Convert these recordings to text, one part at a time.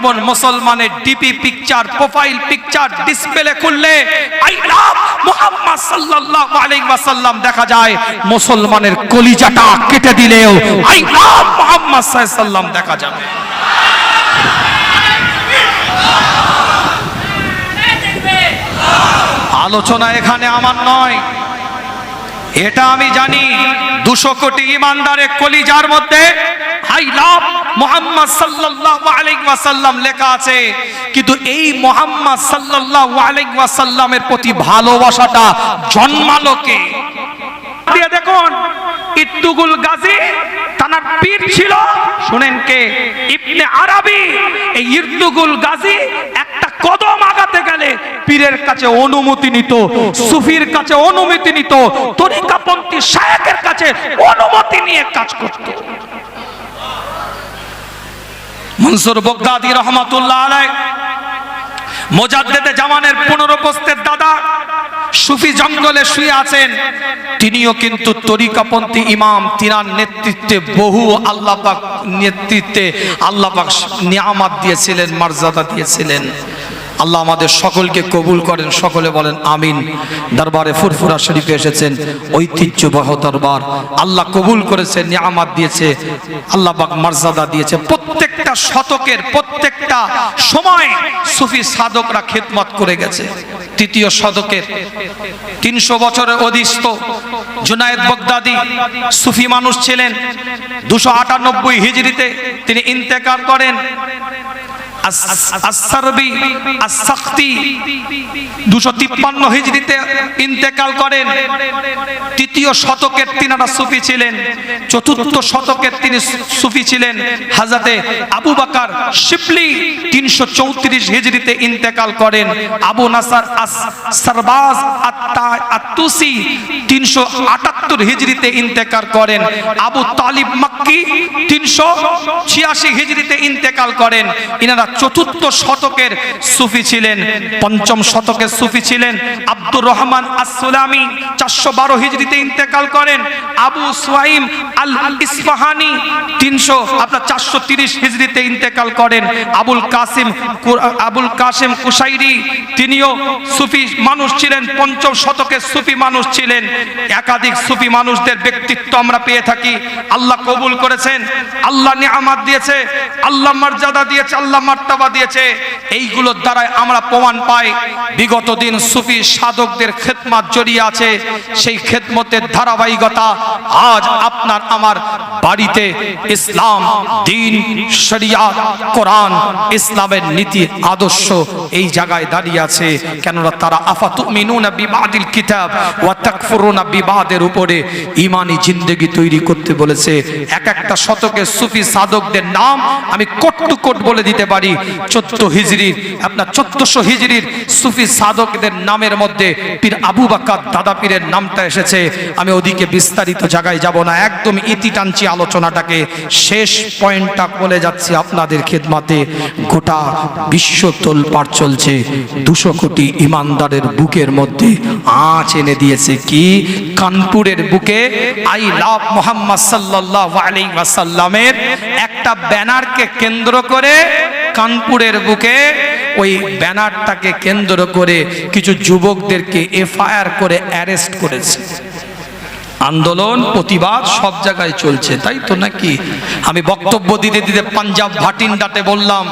যেমন মুসলমানের DP picture profile picture display খুললে আই লাভ মুহাম্মদ সাল্লাল্লাহু আলাইহি ওয়াসাল্লাম দেখা যায় মুসলমানের কলিজাটা কেটে দিলেও আই লাভ মুহাম্মদ সাল্লাল্লাহু দেখা যাবে। আলোচনা এখানে আমার নয়। এটা আমি জানি, দুশো কোটি ইমানদারের কলিজার মধ্যে আই মোহাম্মদ লেখা আছে, কিন্তু এই মোহাম্মদ প্রতি ভালোবাসাটা দেখুন গাজী তানার পীর ছিল, শুনেন কে? ইবনে আরবি, এই গাজী একটা আগাতে গেলে পীরের কাছে অনুমতি নিত, সুফির কাছে অনুমতি নিত, তরিকাপন্থী শায়কের কাছে অনুমতি নিয়ে কাজ করত। মনসুর বগদাদি রহমাতুল্লাহ আলাই মোজাদ্দেদে জামানের পুনরুপস্থিত দাদা, সুফি জঙ্গলে শুয়ে আছেন। তিনিও কিন্তু তরিকাপন্থী ইমাম, তিনার নেতৃত্বে বহু আল্লাহ পাক নেতৃত্বে আল্লাহ পাক নিয়ামাত দিয়েছিলেন, মর্যাদা দিয়েছিলেন। আল্লাহ আমাদের সকলকে কবুল করেন, সকলে বলেন আমিন। দরবারে ফুরফুরা শরীফে এসেছেন ঐতিহ্যবাহ দরবার। আল্লাহ কবুল করেছে, নিয়ামাত দিয়েছে, আল্লাহ পাক মর্যাদা দিয়েছে। প্রত্যেকটা শতকের প্রত্যেকটা সময় সুফি সাধকরা খেদমত করে গেছে। তৃতীয় শতকের তিনশো বছরের অধিষ্ঠ জুনায়েদ বগদাদি সুফি মানুষ ছিলেন। দুশো আটানব্বই হিজড়িতে তিনি ইন্তেকার করেন। ইন্তেকাল করেন। তৃতীয় শতকের তিনারা সুফি ছিলেন। চতুর্থ শতকের তিনি সুফি ছিলেন। হাজাতে আবু বাকার শিপলি তিনশো চৌত্রিশ হিজড়িতে ইন্তেকাল করেন। আবু নাসার সারবাজ আত্তুসি তিনশো আটাত্তর হিজড়িতে ইন্তেকাল করেন। আবু তালিব মাক্কি তিনশো ছিয়াশি হিজড়িতে ইন্তেকাল করেন। ইনারা চতুর্থ শতকের সুফি ছিলেন, পঞ্চম শতকের সুফি ছিলেন। আব্দুর রহমান আসুলামি চারশো বারো হিজড়িতে ইন্তেকাল করেন। আবু সুয়াইম আল ইসফাহানি তিনশো, আপনার চারশো তিরিশ হিজড়িতে ইন্তেকাল করেন। আবুল কাসিম আবুল কাসিম কুসাইরি তিনিও সুফি মানুষ ছিলেন, পঞ্চম শতকের সুফি মানুষ ছিলেন। একাধিক সুফি মানুষদের ব্যক্তিত্ব আমরা পেয়ে থাকি। আল্লাহ কবুল করেছেন, আল্লাহ নিয়ামাত দিয়েছে, আল্লাহ মর্যাদা দিয়েছে, আল্লাহ মার্তাবা দিয়েছে। এইগুলোর দ্বারাই আমরা প্রমাণ পাই, বিগত দিন সুফি সাধকদের খেদমাত জড়িয়ে আছে। সেই খেদমতের ধারাবাহিকতা আজ আপনার আমার বাড়িতে ইসলাম, দিন শরিয়াত কোরআন, ইসলামের নীতি, আদর্শ এই জায়গায় দাঁড়িয়ে আছে। কেননা তারা আফাতুমিনুনা বিবাদিল কিতাব ওয়া তাকফুরুনা বিবাদের উপরে ইমানি জিন্দেগি তৈরি করতে বলেছে। এক একটা শতকের সুফি সাধকদের নাম আমি কোট টু কোট বলে দিতে পারি। চোদ্দ হিজড়ির আপনার চোদ্দশো হিজড়ির সুফি সাধকদের নামের মধ্যে পীর আবু বাক্কার দাদা পীরের নামটা এসেছে। আমি ওদিকে বিস্তারিত জায়গায় যাব না, একদম ইতি টানছি আলোচনাটাকে। শেষ পয়েন্টটা বলে যাচ্ছি আপনাদের খেদমাতে। গোটা বিশ্ব তোলপাড় চলছে। দুশো কোটি ইমানদারের বুকের মধ্যে আঁচ এনে দিয়েছে কি? কানপুরের বুকে আই লাভ মোহাম্মদ সাল্লাহ আলী ওয়াসাল্লামের একটা ব্যানারকে কেন্দ্র করে কানপুরের বুকে ওই ব্যানারটাকে কেন্দ্র করে কিছু যুবকদেরকে এফআইআর করে অ্যারেস্ট করেছে। আন্দোলন, প্রতিবাদ সব জায়গায় চলছে, তাই তো নাকি? আমি বক্তব্য দিতে দিতে পাঞ্জাব ভাটিন্ডাতে বললাম,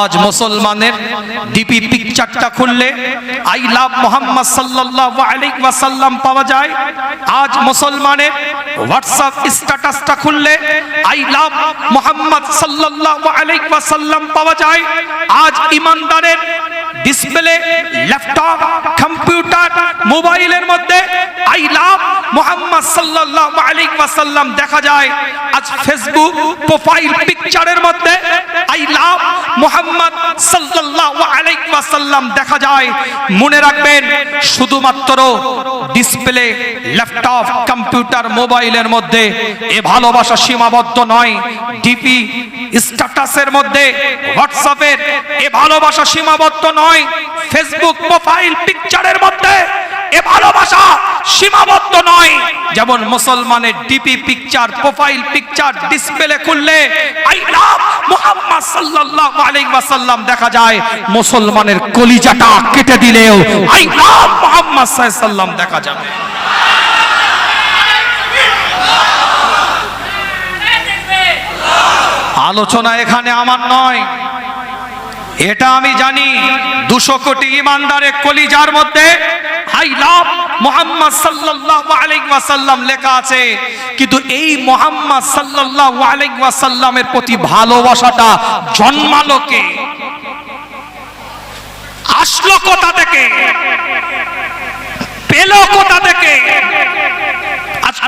আজ মুসলমানের ডিপি পিকচারটা খুললে আই লাভ মোহাম্মদ আলাইহি ওয়াসাল্লাম পাওয়া যায়। আজ মুসলমানের হোয়াটসঅ্যাপ স্ট্যাটাসটা খুললে আই লাভ মোহাম্মদ আলাইহি ওয়াসাল্লাম পাওয়া যায়। আজ ইমানদারের ডিসপ্লে ল্যাপটপ কম্পিউটার মোবাইলের মধ্যে আই লাভ মোহাম্মদ সাল্লাল্লাহু আলাইহি ওয়াসাল্লাম দেখা যায়। আজ ফেসবুক প্রোফাইল পিকচারের মধ্যে আই লাভ মোহাম্মদ সাল্লাল্লাহু আলাইহি ওয়াসাল্লাম দেখা যায়। মনে রাখবেন, শুধুমাত্র ডিসপ্লে ল্যাপটপ কম্পিউটার মোবাইলের মধ্যে, এ ভালোবাসা সীমাবদ্ধ নয়। ডিপি স্ট্যাটাসের মধ্যে হোয়াটসঅ্যাপের এ ভালোবাসা সীমাবদ্ধ নয়। ফেসবুক প্রোফাইল পিকচারের মধ্যে এ ভালোবাসা সীমাবদ্ধ নয়। যেমন মুসলমানের DP picture profile picture display খুললে আই লাভ মুহাম্মদ সাল্লাল্লাহু আলাইহি ওয়াসাল্লাম দেখা যায়। মুসলমানের কলিজাটা কেটে দিলেও আই লাভ মুহাম্মদ দেখা যাবে। আলোচনা এখানে আমার নয়। এটা আমি জানি, দুশো কোটি ইমানদারের কলিজার মধ্যে আই লাভ মোহাম্মদ লেখা আছে, কিন্তু এই মোহাম্মদ প্রতি ভালোবাসাটা আসলো থেকে? থেকে?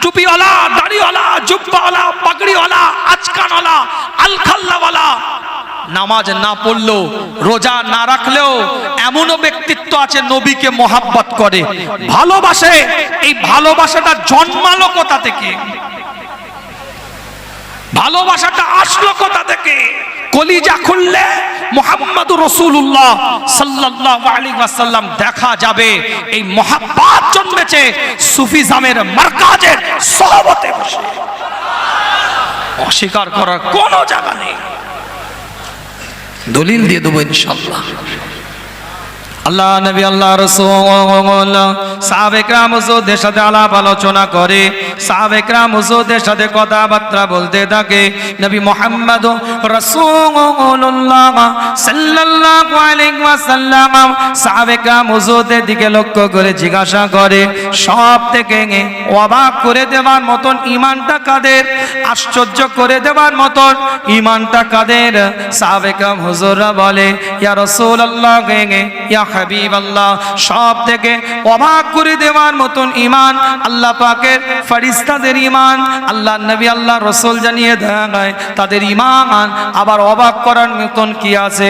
টুপিওয়ালা, দাড়িওয়ালা, জুব্বাওয়ালা, পাগড়িওয়ালা আজকানওয়ালা আলখাল্লাওয়ালা নামাজ না পড়ল রোজা না রাখলেও এমনও ব্যক্তিত্ব আছে নবীকে মোহাব্বত করে। ভালোবাসে, এই ভালোবাসাটা জন্মালো কোথা থেকে? ভালোবাসাটা আসলো কোথা থেকে? কলিজা খুললে মোহাম্মদ রসুল্লাহ সাল্লাল্লাহু আলাইহি ওয়াসাল্লাম দেখা যাবে। এই মহাব্বাত জন্মেছে সুফিজামের মার্কাজের সহবতে বসে। অস্বীকার করার কোনো জায়গা নেই। দলিল দিয়ে দেবো ইনশাল্লাহ আল্লাহ নবী, আল্লাহ রসুল। সাহাবেকরাম হুজুরদের সাথে আলাপ আলোচনা করে। সাহাবেকরাম হুজুরদের সাথে কথাবার্তা বলতে থাকে। নবী মোহাম্মদ রাসূলুল্লাহ সাল্লাল্লাহু আলাইহি ওয়াসাল্লাম সাহাবেকরাম হুজুরদের দিকে লক্ষ্য করে জিজ্ঞাসা করে, সব থেকে অবাক করে দেওয়ার মতন ইমানটা কাদের? আশ্চর্য করে দেওয়ার মতন ইমানটা কাদের? সাহাবেকরাম হুজুররা বলে, ইয়া রাসূলুল্লাহ, ইয়া হাবিব আল্লাহ সব থেকে অবাক করে দেওয়ার মতন ইমান আল্লাহ পাকের ফারিস্তাদের ইমান আল্লাহ নবী, আল্লাহ রসুল জানিয়ে দেয় তাদের ইমান আবার অবাক করার মতন কি আছে?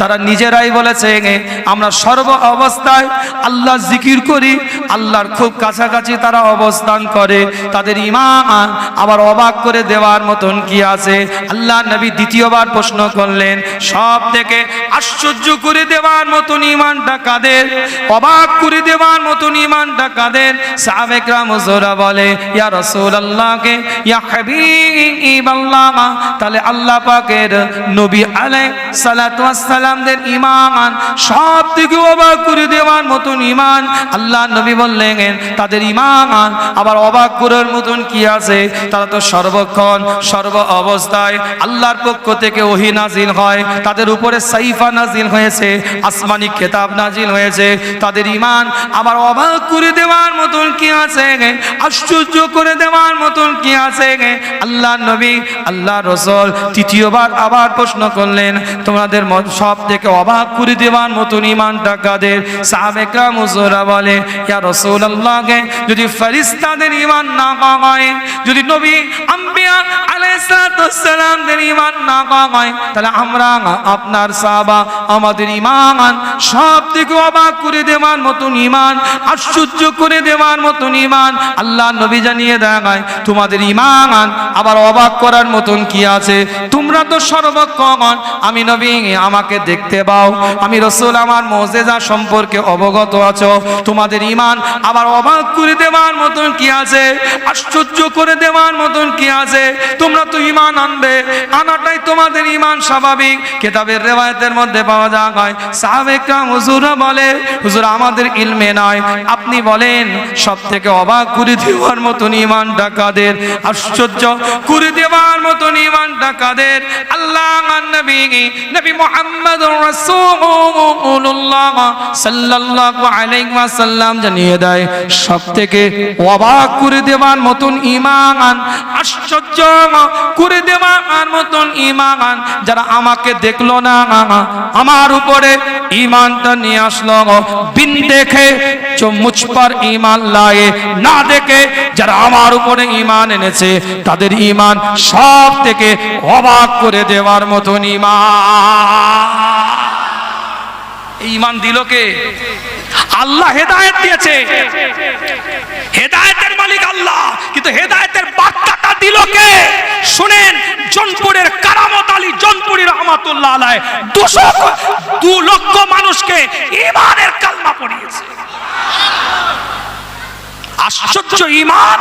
তারা নিজেরাই বলেছে, আমরা সর্ব অবস্থায় আল্লাহ জিকির করি, আল্লাহর খুব কাছাকাছি তারা অবস্থান করে। তাদের ইমান আবার অবাক করে দেওয়ার মতন কি আছে? আল্লাহ নবী দ্বিতীয়বার প্রশ্ন করলেন সব থেকে আশ্চর্য করে দেওয়ার মতন ইমানটা কাদের? অবাক করে দেওয়ার মতন ইমানটা কাদের? সাহাবেকরাম হুজুরা বলে, ইয়া রাসূলুল্লাহকে, ইয়া হাবিবাল্লাহ তাহলে আল্লাহ পাকের নবী আলাইহিস সালাতু ওয়াস সালামদের ঈমান সব থেকে অবাক করে দেওয়ার মতন ঈমান আল্লাহ নবী বললেন, তাদের ইমান আবার অবাক করার মতন কি আছে? তারা তো সর্বক্ষণ, সর্ব অবস্থায় আল্লাহর পক্ষ থেকে ওহী নাজিল হয়। তাদের উপরে সাইফা নাজিল হয়েছে, আসমানি খেতাব নাজিল হয়েছে, তাদের ঈমান আবার অবাক করে দেওয়ার মতন কি আছে আশ্চর্য করে দেওয়ার মতন কি আছে আল্লাহ নবী আল্লাহ রসল তৃতীয়বার আবার প্রশ্ন করলেন, তোমাদের সব থেকে অবাক করে দেওয়ার মতন ইমানটা কাদের? সাহাবেকরা মুজোরা বলে, ইয়া রসুল আল্লাহকে যদি ফরিস্তাদের ইমান না হয় যদি নবী আম্বিয়া আলাইসালামদের ইমান না হয় তাহলে আমরা আপনার সাহাবা, আমাদের ইমান সব থেকে অবাক করে দেওয়ার মতন ইমান, আশ্চর্য করে দেওয়ার মতন ইমান। আল্লাহ নবী জানিয়ে দেয় তোমাদের ইমান আবার অবাক করার মতন কি আছে? তোমরা তো সর্বক্ষণ আমি নবী, আমাকে দেখতে পাও। আমি রসুল, আমার মজেজা সম্পর্কে অবগত আছো। তোমাদের ইমান, আবার অবাক করে দেওয়ার মতন কি আছে? আশ্চর্য করে দেওয়ার মতন কি আছে? তোমরা তো ইমান আনবে। আনাটাই তোমাদের ইমান, স্বাভাবিক কেতাবের রেওয়ায়তের মধ্যে পাওয়া হুজুরা বলে, হুজুর, আমাদের ইলমে নয় আপনি বলেন সব থেকে অবাক করে দেওয়ার মতন ইমানটা কাদের? আশ্চর্য করে দেওয়ার মতন আল্লাহ নবী নবী মুহাম্মদ রাসূলুল্লাহ সাল্লাল্লাহু আলাইহি ওয়াসাল্লাম জানিয়ে দেয় সব থেকে অবাক করে দেওয়ার মতন ইমান আশ্চর্য করে দেওয়ার মতন ইমান যারা আমাকে দেখল না। আমার উপরে ইমানটা নিয়ে আসলো। বিন দেখে মুঝ পর ইমান লায়ে। না দেখে যারা আমার উপরে ইমান এনেছে, তাদের ইমান সব থেকে অবাক করে দেওয়ার মতন ইমান ইমান দিল কে? আল্লাহ হেদায়েত দিয়েছে। হেদায়েতের মালিক আল্লাহ, কিন্তু হেদায়েতের বার্তাটা দিল কে শুনেন, জনপুরের কারামত আলী জনপুরি রহমাতুল্লাহ আলাই দুশো দু লক্ষ মানুষকে ইমানের কালমা পড়িয়েছে। আশ্চর্য ইমান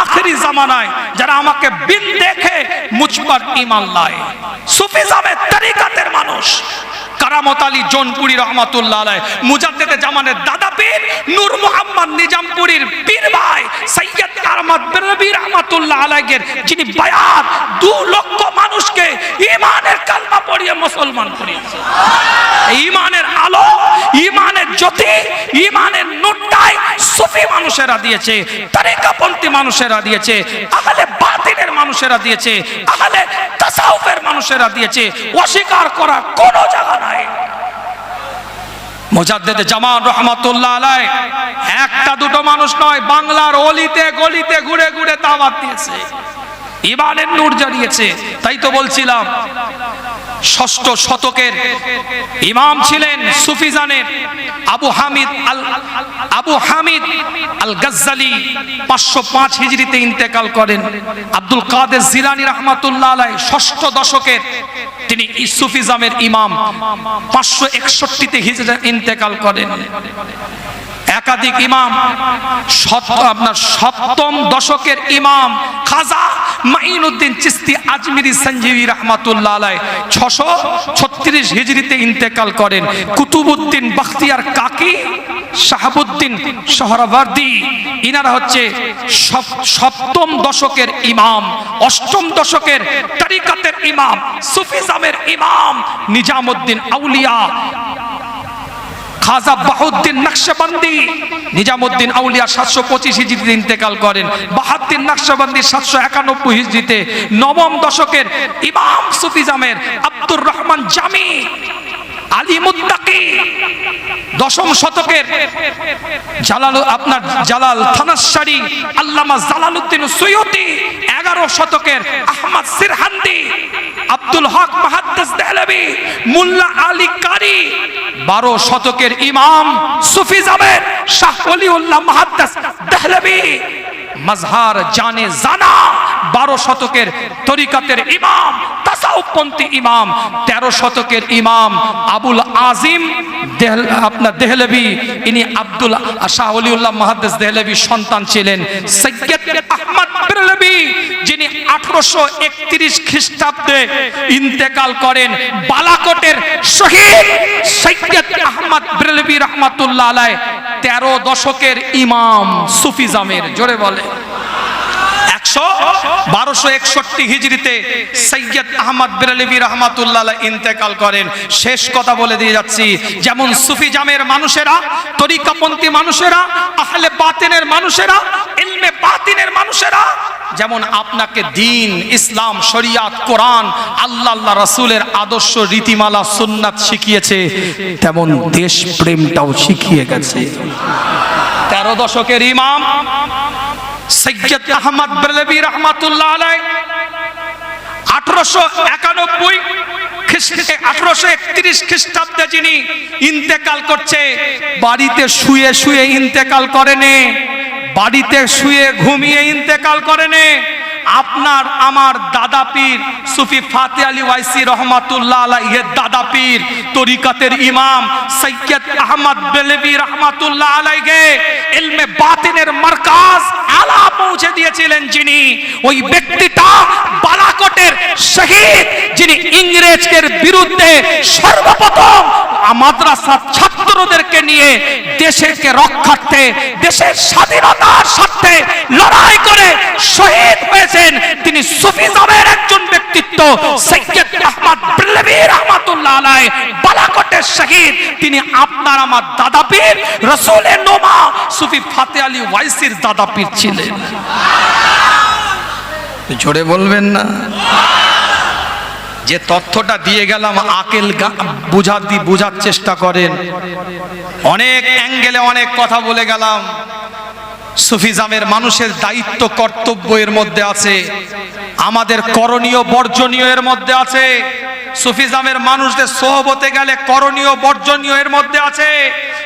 আখেরি জামানায় যারা আমাকে বিন দেখে মুচবার ইমান লায়। সুফিজামের তরিকাতের মানুষ। কারামত আলী জোনপুরি রহমাতুল্লাহ আলাই মুজাদ্দেদে জামানের দাদা পীর নূর মোহাম্মদ নিজামপুরীর পীর ভাই সৈয়দ আহমদ বেরবি রহমাতুল্লাহ আলাইয়ের যিনি বায়াত দু লক্ষ মানুষকে ইমানের কালমা পড়িয়ে মুসলমান করিয়েছে ইমানের আলো ইমানের জ্যোতি ইমানের নোটটাই সুফি মানুষেরা দিয়েছে, তারিকাপন্থী মানুষেরা দিয়েছে, আহলে বাতিনের মানুষেরা দিয়েছে, আহলে তাসাউফের মানুষেরা দিয়েছে, অস্বীকার করা কোনো জায়গা নাই মোজাদ্দেদে জামান রহমাতুল্লাহ আলাই। একটা দুটো মানুষ নয়, বাংলার অলিতে গলিতে ঘুরে ঘুরে দাওয়াত দিয়েছে। ইমানের নূর জ্বালিয়েছে তাই তো বলছিলাম ষষ্ঠ শতকের ইমাম ছিলেন সুফিজানের আবু হামিদ আল আবু হামিদ আল গজ্জালি পাঁচশো পাঁচ হিজড়িতে ইন্তেকাল করেন। আব্দুল কাদের জিলানি রহমাতুল্লাহ আলাই ষষ্ঠ দশকের তিনি সুফিজামের ইমাম পাঁচশো একষট্টিতে হিজড়ে ইন্তেকাল করেন। একাধিক ইমাম আপনার সপ্তম দশকের ইমাম খাজা মাইনুদ্দিন চিস্তি আজমিরি সঞ্জীবী রহমাতুল্লাহ আলাই ছশো ছত্রিশ হিজড়িতে ইন্তেকাল করেন। কুতুবুদ্দিন বখতিয়ার কাকি, শাহাবুদ্দিন শহরাবার্দি ইনারা হচ্ছে সপ- সপ্তম দশকের ইমাম, অষ্টম দশকের তরিকাতের ইমাম সুফিজামের ইমাম, নিজামুদ্দিন আউলিয়া খাজা বাহুদ্দিন নকশবন্দি। নিজামুদ্দিন আউলিয়া সাতশো পঁচিশ হিজড়িতে ইন্তেকাল করেন। বাহাদ্দিন নকশবন্দি সাতশো একানব্বই হিজড়িতে নবম দশকের ইমাম সুফিজামের আব্দুর রহমান জামি আলী মুত্তাকি দশম শতকের জালাল, আপনার জালাল থানাসারি আল্লামা জালালউদ্দিন সৈয়দি এগারো শতকের আহমদ সিরহান্দি, আব্দুল হক মাহাদ্দাস দেহলভি মুল্লা আলী কারি। বারো শতকের ইমাম সুফিজামের শাহ অলিউল্লাহ মাহাদ্দাস দেহলভি মজহার জানে জানা, বারো শতকের তরিকাতের ইমাম তাসাউপন্থী ইমাম, তেরো শতকের ইমাম আবুল আজিম আপনার দেহলভি, ইনি আব্দুল শাহ অলিউল্লাহ মাহাদ্দেস দেহলভি সন্তান ছিলেন। সৈয়দ যিনি আঠারোশো একত্রিশ খ্রিস্টাব্দে ইন্তেকাল করেন। বালাকোটের শহীদ সৈয়দ আহমদ বেরলভি রহমাতুল্লাহ আলাই তেরো দশকের ইমাম সুফিজামের, জোরে বলে। করেন। শেষ কথা বলে দিয়ে যাচ্ছি, যেমন সুফি জামের মানুষেরা মানুষেরা বাতিনের মানুষেরা যেমন আপনাকে দিন, ইসলাম, শরিয়াত, কোরআন, আল্লাহ আল্লাহ রাসূলের আদর্শ রীতিমালা, সুন্নাত শিখিয়েছে, তেমন দেশ প্রেমটাও শিখিয়ে গেছে। তেরো দশকের ইমাম সৈয়দ আহমদ বেরলভি রহমাতুল্লাহ আলাই আঠারোশো একানব্বই আঠারোশো একত্রিশ খ্রিস্টাব্দে যিনি ইন্তেকাল করছে, বাড়িতে শুয়ে শুয়ে ইন্তেকাল করেনে। বাড়িতে শুয়ে ঘুমিয়ে ইন্তেকাল করেনে। আপনার, আমার দাদা পীর সুফি ফাতে আলী ওয়াইসি রহমাতুল্লাহ আলাইহের দাদা পীর, তরিকাতের ইমাম সৈয়দ আহমদ বেলবি রহমাতুল্লাহ আলাইকে ইলমে বাতিনের মার্কাজ আলা পৌঁছে দিয়েছিলেন যিনি। ওই ব্যক্তিটা বালাকোটের শহীদ, যিনি ইংরেজদের বিরুদ্ধে সর্বপ্রথম মাদ্রাসার ছাত্রদেরকে নিয়ে দেশকে রক্ষার্থে, দেশের স্বাধীনতার স্বার্থে লড়াই করে শহীদ হয়েছেন। তিনি সুফিজমের একজন ব্যক্তিত্ব, সৈয়দ আহমদ বিল্লবী রহমাতুল্লাহ আলাই বালাকোটের শহীদ। তিনি আপনার আমার দাদা পীর রসুলের নোমা, সুফি ফাতে আলী ওয়াইসির দাদা পীর ছিলেন। জোরে বলবেন না? যে তথ্যটা দিয়ে গেলাম, আকেল বুঝা বোঝার চেষ্টা করেন। অনেক অ্যাঙ্গেলে অনেক কথা বলে গেলাম। সুফিজামের মানুষের দায়িত্ব, কর্তব্য এর মধ্যে আছে। আমাদের করণীয়, বর্জনীয় এর মধ্যে আছে। সুফিজামের মানুষদের সোহবতে গেলে করণীয়, বর্জনীয় এর মধ্যে আছে।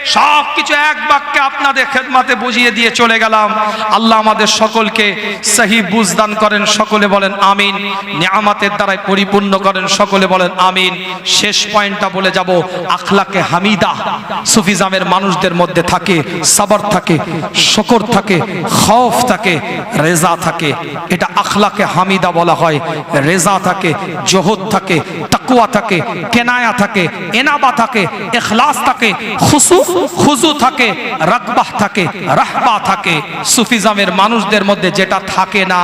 সব কিছু এক বাক্যে আপনাদের খেদমাতে বুঝিয়ে দিয়ে চলে গেলাম। আল্লাহ আমাদের সকলকে সহি বুঝদান করেন, সকলে বলেন আমিন। নিয়ামাতের দ্বারাই পরিপূর্ণ করেন, সকলে বলেন আমিন। শেষ পয়েন্টটা বলে যাব, আখলাকে হামিদা। সুফিজামের মানুষদের মধ্যে থাকে, সাবর থাকে, শকর থাকে, খফ থাকে, রেজা থাকে। এটা আখলাকে হামিদা বলা হয়। রেজা থাকে, জহদ থাকে তাকুয়া থাকে, কেনায়া থাকে, এনাবা থাকে, এখলাস থাকে খুসু খুজু থাকে রাকবাহ থাকে রাহবা থাকে সুফিজামের মানুষদের মধ্যে যেটা থাকে না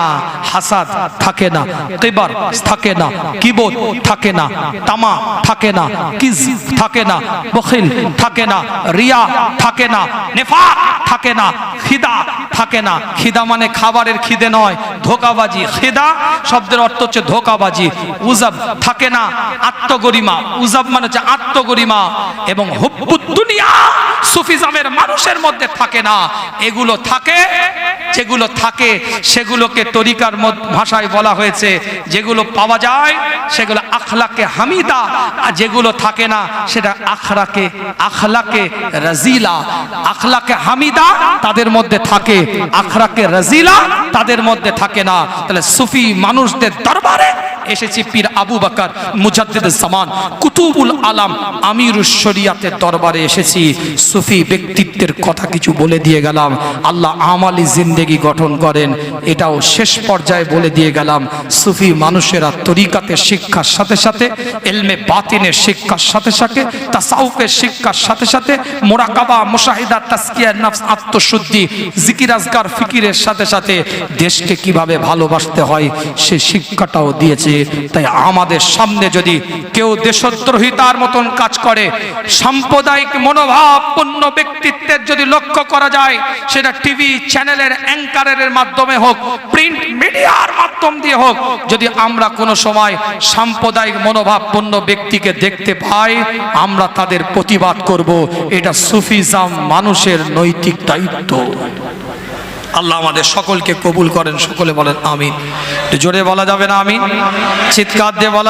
হাসাদ থাকে না কিবার থাকে না কিবোধ থাকে না তামা থাকে না কিজ থাকে না বখিল থাকে না রিয়া থাকে না নেফা থাকে না খিদা থাকে না খিদা মানে খাবারের খিদে নয় ধোকাবাজি খিদা শব্দের অর্থ হচ্ছে ধোকাবাজি উজাব থাকে না আত্মগরিমা উজাব মানে হচ্ছে আত্মগরিমা এবং হুব্বুদ দুনিয়া সুফিজামের মানুষের মধ্যে থাকে না। এগুলো থাকে, যেগুলো থাকে, সেগুলোকে তরিকার ভাষায় বলা হয়েছে, যেগুলো পাওয়া যায়, সেগুলো আখলাকে হামিদা, আর যেগুলো থাকে না, সেটা আখরাকে, আখলাকে রাজিলা। আখলাকে হামিদা তাদের মধ্যে থাকে, আখরাকে রাজিলা তাদের মধ্যে থাকে না। তাহলে সুফি মানুষদের দরবারে এসেছি পীর আবু বাকার মুজাদ্দিদ জামান কুতুবুল আলাম, আমিরুস শরিয়াতের দরবারে এসেছি। সুফি ব্যক্তিত্বের কথা কিছু বলে দিয়ে গেলাম। আল্লাহ আমালি জিন্দেগি গঠন করেন। এটাও শেষ পর্যায়ে বলে দিয়ে গেলাম। সুফি মানুষেরা তরিকাতের শিক্ষার সাথে সাথে, এলমে বাতিনের শিক্ষার সাথে সাথে, তাসাউফের শিক্ষার সাথে সাথে, মোরাকাবা, মুশাহিদা, তাসকিয়া, নফস, আত্মশুদ্ধি, জিকির আজগার ফিকিরের সাথে সাথে দেশকে কীভাবে ভালোবাসতে হয়, সে শিক্ষাটাও দিয়েছে। তাই আমাদের সামনে যদি কেউ দেশদ্রোহিতার মতন কাজ করে, সাম্প্রদায়িক মনোভাবপূর্ণ ব্যক্তিত্বের যদি লক্ষ্য করা যায়, সেটা টিভি চ্যানেলের অ্যাঙ্কারের মাধ্যমে হোক, প্রিন্ট মিডিয়ার মাধ্যম দিয়ে হোক, যদি আমরা কোনো সময় সাম্প্রদায়িক মনোভাবপূর্ণ ব্যক্তিকে দেখতে পাই, আমরা তাদের প্রতিবাদ করব। এটা সুফিজাম মানুষের নৈতিক দায়িত্ব। আল্লাহ আমাদের সকলকে কবুল করেন, সকলে বলেন আমিন। জোরে বলা যাবে না আমিন? চিৎকার দিয়ে বলা